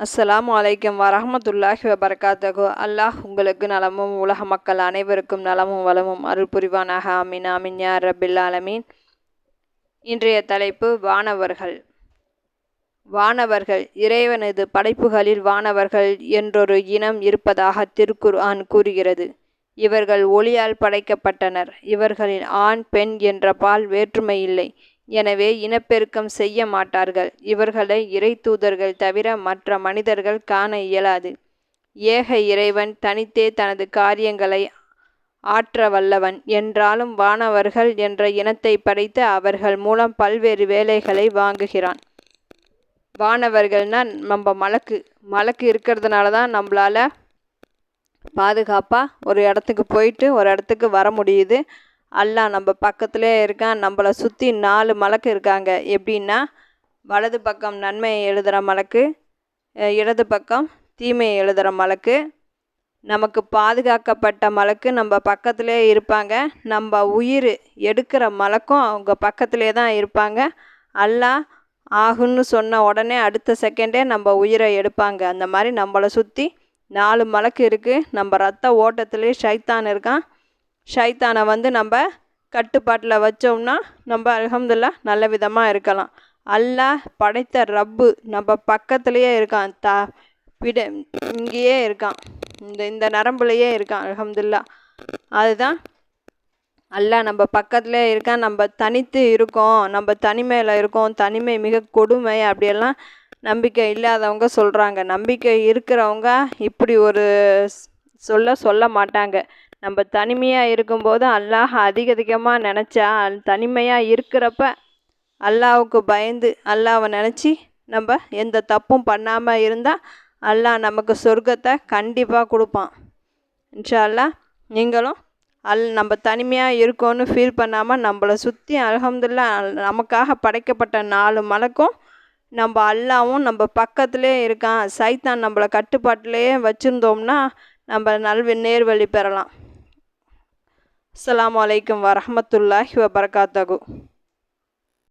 அஸ்ஸலாமு அலைக்கும் வரமத்துல்லாஹி வபரகாத்தகு அல்லாஹ் உங்களுக்கு நலமும் உலக மக்கள் அனைவருக்கும் நலமும் வளமும் அருள் புரிவானாக. அமீன் அமீன் யார் ரபில் ஆலமீன். இன்றைய தலைப்பு வானவர்கள். வானவர்கள் இறைவனது படைப்புகளில் வானவர்கள் என்றொரு இனம் இருப்பதாக திருக்குர்ஆன் கூறுகிறது. இவர்கள் ஒளியால் படைக்கப்பட்டனர். இவர்களில் ஆண் பெண் என்ற பால் வேற்றுமை இல்லை. எனவே இனப்பெருக்கம் செய்ய மாட்டார்கள். இவர்களை இறை தூதர்கள் தவிர மற்ற மனிதர்கள் காண இயலாது. ஏக இறைவன் தனித்தே தனது காரியங்களை ஆற்ற வல்லவன் என்றாலும் வானவர்கள் என்ற இனத்தை படைத்து அவர்கள் மூலம் பல்வேறு வேலைகளை வாங்குகிறான். வானவர்கள்னா நம்ம மலக்கு. மலக்கு இருக்கிறதுனால தான் நம்மளால் பாதுகாப்பாக ஒரு இடத்துக்கு போயிட்டு ஒரு இடத்துக்கு வர முடியுது. அல்லாஹ் நம்ம பக்கத்துலேயே இருக்கான் நம்மளை சுற்றி நாலு மலக்கு இருக்காங்க. எப்படின்னா வலது பக்கம் நன்மையை எழுதுகிற மலக்கு இடது பக்கம் தீமையை எழுதுகிற மலக்கு நமக்கு பாதுகாக்கப்பட்ட மலக்கு நம்ம பக்கத்திலே இருப்பாங்க. நம்ம உயிர் எடுக்கிற மலக்கும் அவங்க பக்கத்திலே தான் இருப்பாங்க. அல்லா ஆகுன்னு சொன்ன உடனே அடுத்த செகண்டே நம்ம உயிரை எடுப்பாங்க. அந்த மாதிரி நம்மளை சுற்றி நாலு மலக்கு இருக்குது நம்ம ரத்த ஓட்டத்துலேயே ஷைத்தான் இருக்கான். ஷைத்தானை வந்து நம்ம கட்டுப்பாட்டில் வச்சோம்னா நம்ம அலமதுல்லா நல்ல விதமாக இருக்கலாம். அல்லாஹ் படைத்த ரப்பு நம்ம பக்கத்துலேயே இருக்கான். தா விட இங்கேயே இருக்கான். இந்த இந்த நரம்புலையே இருக்கான் அலமதுல்லா அதுதான் அல்லாஹ் நம்ம பக்கத்துலேயே இருக்கான். நம்ம தனித்து இருக்கோம். நம்ம தனிமையில் இருக்கோம். தனிமை மிக கொடுமை அப்படியெல்லாம் நம்பிக்கை இல்லாதவங்க சொல்கிறாங்க நம்பிக்கை இருக்கிறவங்க இப்படி ஒரு சொல்ல சொல்ல மாட்டாங்க. நம்ம தனிமையாக இருக்கும்போது அல்லாஹ் அதிக அதிகமாக நினச்சா தனிமையாக இருக்கிறப்ப அல்லாவுக்கு பயந்து அல்லாவை நினச்சி நம்ம எந்த தப்பும் பண்ணாமல் இருந்தால் அல்லாஹ் நமக்கு சொர்க்கத்தை கண்டிப்பாக கொடுப்பான். இன்ஷா அல்லா நீங்களும் அல் நம்ம தனிமையாக இருக்கோன்னு ஃபீல் பண்ணாமல் நம்மளை சுற்றி அலகம்துல்லா நமக்காக படைக்கப்பட்ட நாலு மலக்கும் நம்ம அல்லாவும் நம்ம பக்கத்துலேயே இருக்கான். சைத்தான் நம்மளை கட்டுப்பாட்டிலேயே வச்சுருந்தோம்னா நம்ம நல்வி நேர்வழி பெறலாம். அஸ்லாம் வலைக்கம் வரமத்துல்லாஹி வபர்காத்தகு